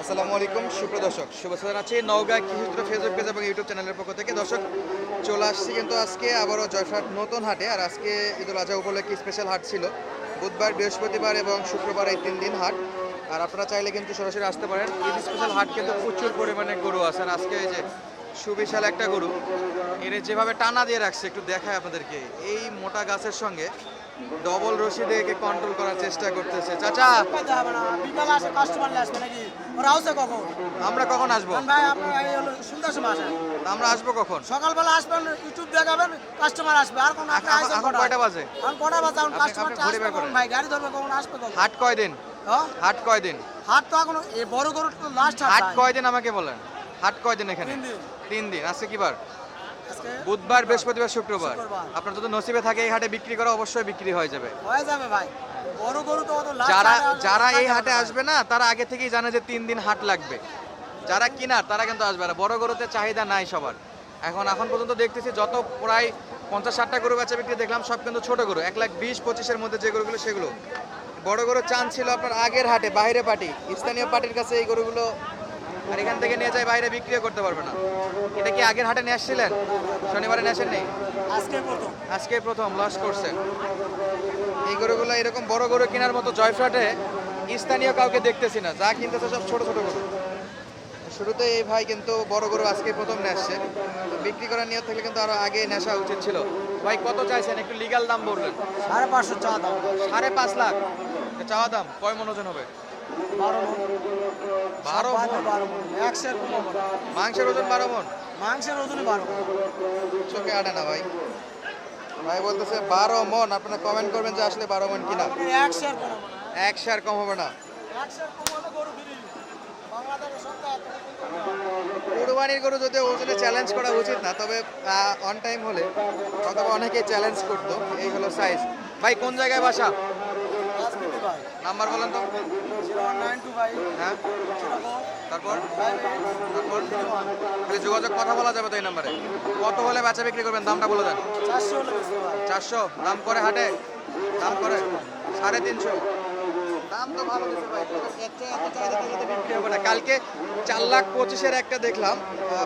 আসসালামু আলাইকুম, সুপ্রিয় দর্শক, শুভেচ্ছা জানাচ্ছি নওগাঁ কৃষিত্র ফেসবুক পেজ এবং ইউটিউব চ্যানেলের পক্ষ থেকে। দর্শক, চলে আসছি কিন্তু আজকে আবারও জয়ফাট নতুন হাটে, আর আজকে ঈদুল আজহা উপলক্ষে স্পেশাল হাট ছিল। বুধবার, বৃহস্পতিবার এবং শুক্রবার এই তিন দিন হাট। আর আপনারা চাইলে কিন্তু সরাসরি আসতে পারেন। ঈদ স্পেশাল হাট কিন্তু প্রচুর পরিমাণে গরু আছে, আর আজকে এই যে সুবিশাল একটা গরু, এর যেভাবে টানা দিয়ে রাখছে, একটু দেখায় আপনাদেরকে। এই মোটা গাছের সঙ্গে ডবল রশি দিয়ে কন্ট্রোল করার চেষ্টা করতেছে। চাচা! আসে ওরা কখন? আমরা কখন আসব? ভাই আপনার এই হলো সন্ধ্যার সময় আসেন আমরা আসব কখন? সকালবেলা আসবেন ইউটিউব দেখাবেন কাস্টমার আসবে। আর কোন আপনি এখন কয়টা বাজে? এখন কটা বাজে? এখন কাস্টমার আসবে কখন ভাই? গাড়ি ধরবে কখন? আসবে কখন? হাট কয় দিন হ্যাঁ? হাট কয় দিন হাট তো এখন এই বড় গরু তো লাস্ট হাট হাট কয় দিন আমাকে বলেন? হাট কয় দিন এখানে? তিন দিন। আজকে কি বার? বুধবার বৃহস্পতিবার শুক্রবার। শুক্রবার। আপনার যদি নসিবে থাকে এই হাটে বিক্রি করা অবশ্যই বিক্রি হয়ে যাবে। হয়ে যাবে ভাই। যারা যারা এই হাটে আসবে না তারা আগে থেকেই জানে যে তিন দিন হাট লাগবে। যারা কিনার তারা কিন্তু আসবে না। বড় গরুতে চাহিদা নাই সবার। এখন এখন পর্যন্ত দেখতেছি যত প্রায় পঞ্চাশ ষাটটা গরু বেচা বিক্রি দেখলাম সব কিন্তু ছোট গরু। এক লাখ বিশ পঁচিশের মধ্যে যে গরুগুলো সেগুলো। বড় গরু চান ছিল আপনার আগের হাটে বাইরে পার্টি। স্থানীয় পার্টির কাছে এই গরুগুলো আর এখান থেকে নিয়ে যায় বাইরে বিক্রিও করতে পারবে না। এটা কি আগের হাটে নিয়ে আসছিলেন? শনিবারে নিয়ে আসেন নেই আজকে প্রথম। আজকে প্রথম লস করছে। এই গরুগুলো এরকম বড় গরু কেনার মতো জয়ফ্রাটে স্থানীয় কাউকে দেখতেছি না যা কিনতেছে সব ছোট ছোট গরু। শুরুতে এই ভাই কিন্তু বড় গরু আজকে প্রথম নিয়ে আসছে। বিক্রি করার নিয়ত থাকলে কিন্তু আরও আগে নেশা উচিত ছিল। ভাই কত চাইছেন? একটু লিগাল দাম বললেন সাড়ে পাঁচশো চা দাম। সাড়ে পাঁচ লাখ। চাওয়া দাম কয় মন ওজন হবে? বারো মাংসের ওজন বারো মন? মাংসের ওজনই বারো। চোখে আটে না ভাই। ভাই বলতেছে বারো মন। আপনারা কমেন্ট করবেন যে আসলে বারো মন কিনা। এক শেয়ার কম হবে না। কুরবানির গরু যদি ওজনে চ্যালেঞ্জ করা উচিত না তবে অন টাইম হলে অথবা অনেকেই চ্যালেঞ্জ করতো এই হলো সাইজ ভাই কোন জায়গায় বাসা? নাম্বার বলেন তো। হ্যাঁ। তারপর? তারপর? যোগাযোগ কথা বলা যাবে তো এই নাম্বারে। কত হলে বেচা বিক্রি করবেন? দামটা বলে দেন। চারশো দাম করে হাটে? দাম করে? সাড়ে তিনশো? দাম তো ভালো দিচ্ছে ভাই। বিক্রি হবে না কালকে চার লাখ পঁচিশের একটা দেখলাম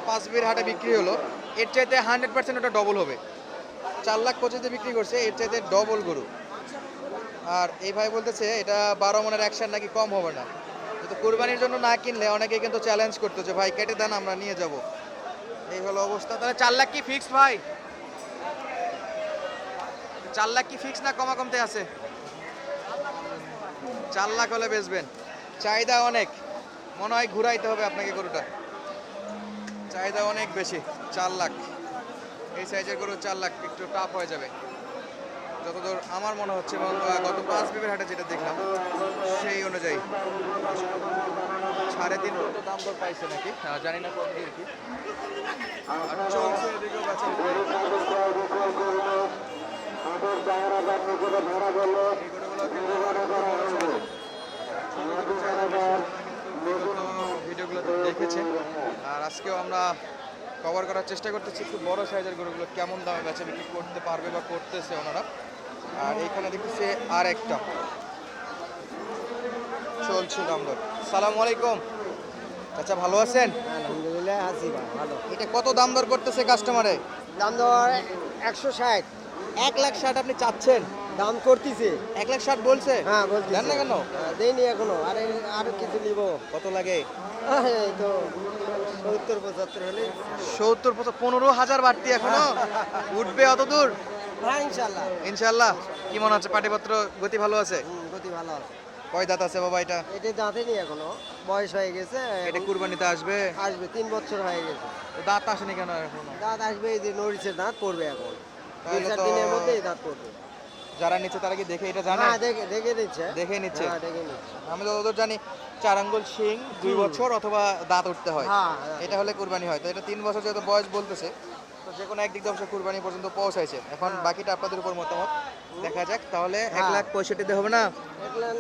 পাঁচ বির হাটে বিক্রি হলো। এর চাইতে হান্ড্রেড পার্সেন্ট ওটা ডবল হবে। চার লাখ পঁচিশে বিক্রি করছে এর চাইতে ডবল গরু। আর এই ভাই বলতেছে, এটা বারো মনের অ্যাকশন নাকি কম হবে না। কিন্তু কোরবানির জন্য না কিনলে অনেকে কিন্তু চ্যালেঞ্জ করতো যে, ভাই, কেটে দেন, আমরা নিয়ে যাব। এই হলো অবস্থা। তাহলে চার লাখ কি ফিক্সড ভাই? চার লাখ কি ফিক্স না কমা কমতে আছে? চার লাখ হলে বেচবেন। চাহিদা অনেক। মনে হয় ঘুরাইতে হবে আপনাকে গরুটা। চাহিদা অনেক বেশি, চার লাখ। এই সাইজের গরু চার লাখ, একটু টাফ হয়ে যাবে। যতদূর আমার মনে হচ্ছে এবং গত পাঁচ বিবের হাটে যেটা দেখলাম, সেই অনুযায়ী সাড়ে তিন মতো দাম দর পাইছে নাকি? জানি না কত কি। দেখেছেন। আর আজকেও আমরা কভার করার চেষ্টা করতেছি একটু বড় সাইজের গরুগুলো কেমন দামে বেচা বিক্রি করতে পারবে বা করতেছে ওনারা। আর এখানে দেখতেছি আর একটা চলছে দাম দর সালাম আলাইকুম। আচ্ছা ভালো আছেন? আলহামদুলিল্লাহ আছি ভালো। এটা কত দাম দর করতেছে কাস্টমারে দাম দর একশো ষাট। এক লাখ ষাট আপনি চাচ্ছেন? দাম করতেছে। এক লাখ ষাট বলছে? হ্যাঁ বলছি দেন না কেন? দেয়নি এখনও। আরে আরও কিছু নিব। কত লাগে? এই তো সত্তর পঁচাত্তর হলে। সত্তর পঁচাত্তর পনেরো হাজার বাড়তি এখনও? উঠবে অত দূর? হ্যাঁ ইনশাল্লাহ ইনশাল্লাহ কি মনে হচ্ছে পাটিপত্র গতি ভালো আছে? গতি ভালো আছে। কয় দাঁত আছে বাবা এটা? এটা দাঁতেনি এখনও। বয়স হয়ে গেছে এটা কুরবানিতে আসবে? আসবে তিন বছর হয়ে গেছে। দাঁত আসেনি কেন এখনও? দাঁত আসবে এই যে দাঁত পড়বে এখন। তাহলে চার তো- দিনের মধ্যেই দাঁত পড়বে। যারা নিচ্ছে তারা কি দেখে এটা জানে? হ্যাঁ দেখে দেখে নিচ্ছে। দেখে নিচ্ছে। হ্যাঁ দেখে নিচ্ছে। আমি যতদূর জানি চার আঙ্গুল শিং দুই বছর অথবা দাঁত উঠতে হ্যাঁ। এটা হলে কুরবানি হয়। তো এটা তিন বছর যেহেতু বয়স বলতেছে তো যে কোনো একদিক দিয়ে কুরবানি পর্যন্ত পৌঁছাইছে। এখন বাকিটা আপনাদের উপর মতামত। দেখা যাক তাহলে এক হ্যাঁ। লাখ পঁয়ষট্টিতে হবে না?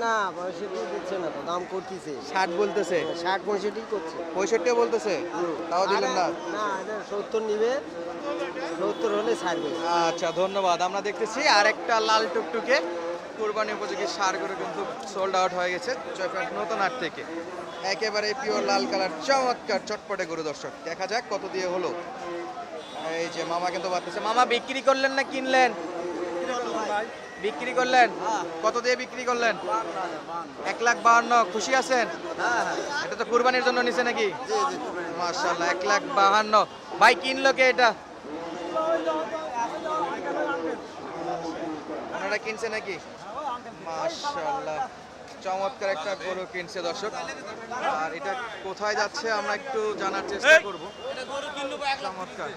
না পঁয়ষট্টি দিচ্ছে না তো দাম করতেছে। ষাট বলতেছে? ষাট পঁয়ষট্টি করছে। পঁয়ষট্টিও বলতেছে? তাও দিলেন না? না সত্তর নিবে। সত্তর হলে ছাড়বে। আচ্ছা ধন্যবাদ। আমরা দেখতেছি আর একটা লাল টুকটুকে কোরবানি উপযোগী সার গরু কিন্তু সোল্ড আউট হয়ে গেছে নতুন হাট থেকে। একেবারে পিওর লাল কালার চমৎকার চটপটে গরু দর্শক। দেখা যাক কত দিয়ে হলো। এই যে মামা কিন্তু বাড়তেছে। মামা বিক্রি করলেন না কিনলেন? বিক্রি করলেন? কত দিয়ে বিক্রি করলেন? এক লাখ বাহান্ন। খুশি আছেন? এটা তো কুরবানির জন্য নিছে নাকি? মাশাল্লাহ এক লাখ বাহান্ন। ভাই কিনলো কে এটা? ওনারা কিনছে নাকি? মাশাল্লাহ চমৎকার একটা গরু কিনছে দর্শক। আর এটা কোথায় যাচ্ছে আমরা একটু জানার চেষ্টা করব। চমৎকার।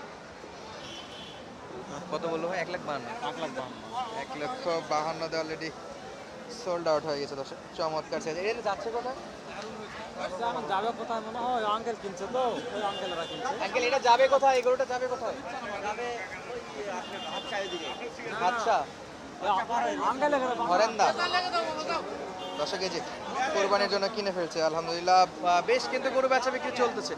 কত বলল ভাই? এক লাখ বাহান্ন। এক লক্ষ বাহান্ন অলরেডি সোল্ড আউট হয়ে গেছে দর্শক। চমৎকার সাইজ। এটা যাচ্ছে কোথায়? যাবে কোথায় মনে হয়? আঙ্কেল কিনছে তো ওই আঙ্কেলরা কিনছে। আঙ্কেল এটা যাবে কোথায়? এই গরুটা যাবে কোথায় আচ্ছা হরেন্দা। দশক কেজি কোরবানির জন্য কিনে ফেলছে আলহামদুলিল্লাহ। বেশ কিন্তু গরু বেচা বিক্রি চলতেছে।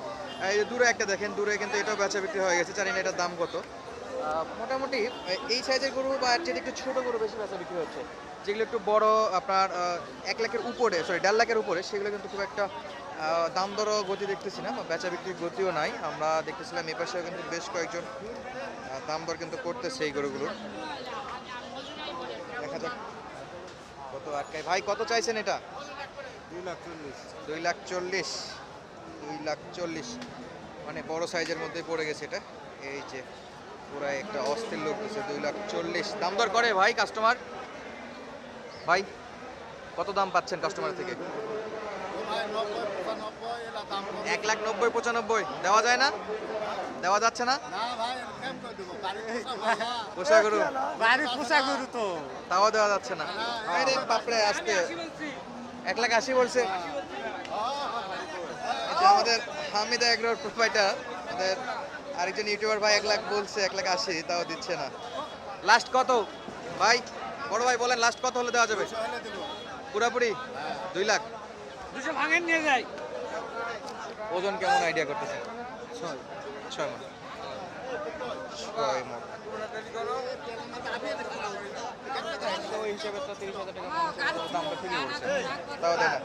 এই দূরে একটা দেখেন দূরে কিন্তু এটাও বেচা বিক্রি হয়ে গেছে। জানি না এটার দাম কত। মোটামুটি এই সাইজের গরু বা এর চেয়ে একটু ছোট গরু বেশি বেচা বিক্রি হচ্ছে। যেগুলো একটু বড় আপনার এক লাখের উপরে সরি দেড় লাখের উপরে সেগুলো কিন্তু খুব একটা দাম দরও গতি দেখতেছি না বা বেচা বিক্রির গতিও নাই। আমরা দেখতেছিলাম এ পাশেও কিন্তু বেশ কয়েকজন দাম দর কিন্তু করতেছে এই গরুগুলোর। দেখা যাক কত আটকায়। ভাই কত চাইছেন এটা? দুই লাখ চল্লিশ। দুই লাখ চল্লিশ। দুই লাখ চল্লিশ। মানে বড় সাইজের মধ্যে পড়ে গেছে এটা। এই যে পুরো একটা অস্থির লোক দিচ্ছে দুই লাখ চল্লিশ। দাম দর করে ভাই কাস্টমার ভাই কত দাম পাচ্ছেন কাস্টমার থেকে? এক লাখ নব্বই পঁচানব্বই। দেওয়া যায় না? দেওয়া যাচ্ছে না? পোষা গরু বাড়ির গরু তো। তাও দেওয়া যাচ্ছে না। আরে বাপরে আসতে এক লাখ আশি বলছে। আমাদের হামিদা এগ্রোর প্রোভাইডার আমাদের আরেকজন ইউটিউবার ভাই এক লাখ বলছে এক লাখ আশি তাও দিচ্ছে না। লাস্ট কত? ভাই বড় ভাই বলেন লাস্ট কত হলে দেওয়া যাবে? পুরাপুরি? দুই লাখ। দুশো ভাঙেন নিয়ে যাই। ওজন কেমন আইডিয়া করতেছে ছয়। ছয় মন। ছয় মন। তো তো মন। বলছে তাও দেয়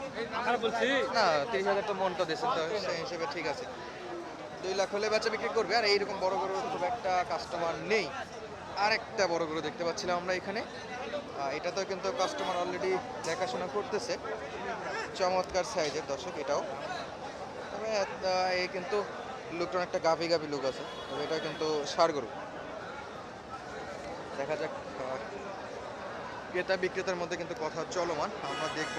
না। বলছি। না তিরিশ হাজার তো মনটা দিয়েছে তো সেই হিসেবে ঠিক আছে। দুই লাখ হলে বেচা বিক্রি করবে আর এইরকম বড় গরু খুব একটা কাস্টমার নেই। আরেকটা বড় গরু দেখতে পাচ্ছিলাম আমরা এখানে। আহ, এটাতেও কিন্তু কাস্টমার অলরেডি দেখাশোনা করতেছে। চমৎকার সাইজের দর্শক এটাও। তবে এই কিন্তু লুকটা একটা গাভি গাভি লুক আছে। তবে এটা কিন্তু ষাড় গরু। দেখা যাক ক্রেতা বিক্রেতার মধ্যে কিন্তু কথা চলমান। আমরা দেখব।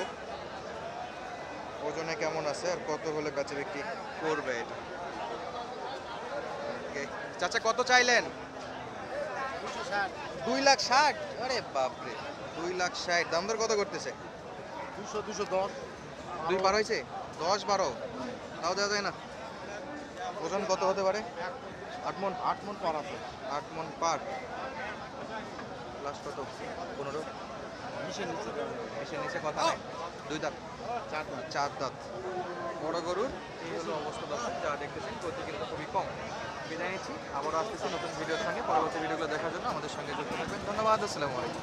ওজনে কেমন আছে আর কত হলে বেচা বিক্রি করবে এটা. চাচা কত চাইলেন? দুই লাখ ষাট? আরে বাপরে দুই লাখ ষাট। দাম দর কত করতেছে? দুশো দুশো দশ। দুই পার হয়েছে? দশ বারো। তাও দেওয়া যায় না। ওজন কত হতে পারে? আট মন আট মন পার আছে। আট মন পার। লাস্ট কত? পনেরো। মিশে নিচে কথা নাই। দুই দাঁত। চার দাঁত। চার দাঁত। বড় গরুর এই হলো অবস্থা দর্শক যা দেখতেছেন গতি কিন্তু খুবই কম। বিদায় নিচ্ছি। আবারও আসতেছি নতুন ভিডিওর সঙ্গে। পরবর্তী ভিডিওগুলো দেখার জন্য আমাদের সঙ্গে যুক্ত থাকবেন। ধন্যবাদ, আসসালামু আলাইকুম।